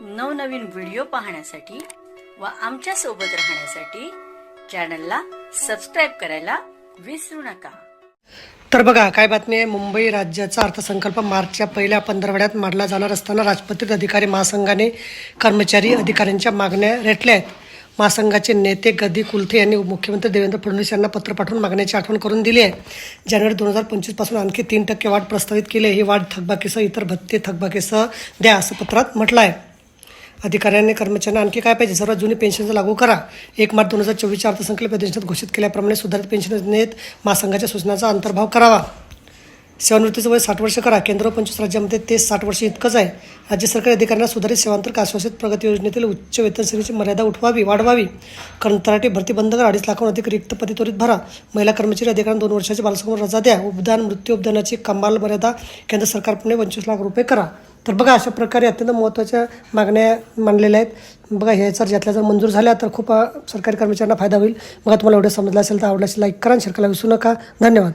नवनवीन व्हिडिओ पाहण्यासाठी व आमच्यासोबत राहण्यासाठी चॅनलला सबस्क्राईब करायला विसरू नका. तर बघा काय बातमी आहे? मुंबई राज्याचा अर्थसंकल्प मार्चच्या पहिल्या पंधरवड्यात मांडला जाणार असताना राजपत्रित अधिकारी महासंघाने कर्मचारी अधिकाऱ्यांच्या मागण्या रेटल्या आहेत. महासंघाचे नेते गदी कुलथे यांनी मुख्यमंत्री देवेंद्र फडणवीस यांना पत्र पाठवून मागण्याची आठवण करून दिली आहे. जानेवारी दोन हजार पंचवीसपासून आणखी तीन टक्के वाढ प्रस्तावित केली आहे. ही वाढ थकबाकीसह इतर भत्ते थकबाकीसह द्या असं पत्रात म्हटलं आहे. अधिकाऱ्यांनी कर्मचाऱ्यांना आणखी काय पाहिजे? सर्वात जुनी पेन्शनचा लागू करा. एक मार्च दोन हजार चोवीसच्या अर्थसंकल्प अधिवेशनात घोषित केल्याप्रमाणे सुधारित पेन्शन योजनेत महासंघाच्या सूचनांचा अंतर्भाव करावा. सेवानिवृत्तीचं वय साठ वर्ष करा. केंद्र व पंचवीस राज्यामध्ये ते साठ वर्ष इतकंच आहे. राज्य सरकारी अधिकाऱ्यांना सुधारित सेवांतर आश्वासित प्रगती योजनेतील उच्च वेतन श्रेणीची मर्यादा उठवावी वाढवावी. कंत्राटी भरती बंद करा. अडीच लाखाहून अधिक रिक्त पदे त्वरित भरा. महिला कर्मचारी अधिकाऱ्यांना दोन वर्षाची बालसमोर रजा द्या. उपदान मृत्यू उपदानाची कमाल मर्यादा केंद्र सरकारने पंचवीस लाख रुपये करा. तर बघा अशा प्रकारे अत्यंत महत्त्वाच्या मागण्या मांडलेल्या आहेत. बघा ह्या जर यातल्या जर मंजूर झाल्या तर खूप सरकारी कर्मचाऱ्यांना फायदा होईल. बघा तुम्हाला एवढं समजलं असेल तर आवडलं असेल लाईक करा आणि शेअर करायला विसरू नका. धन्यवाद.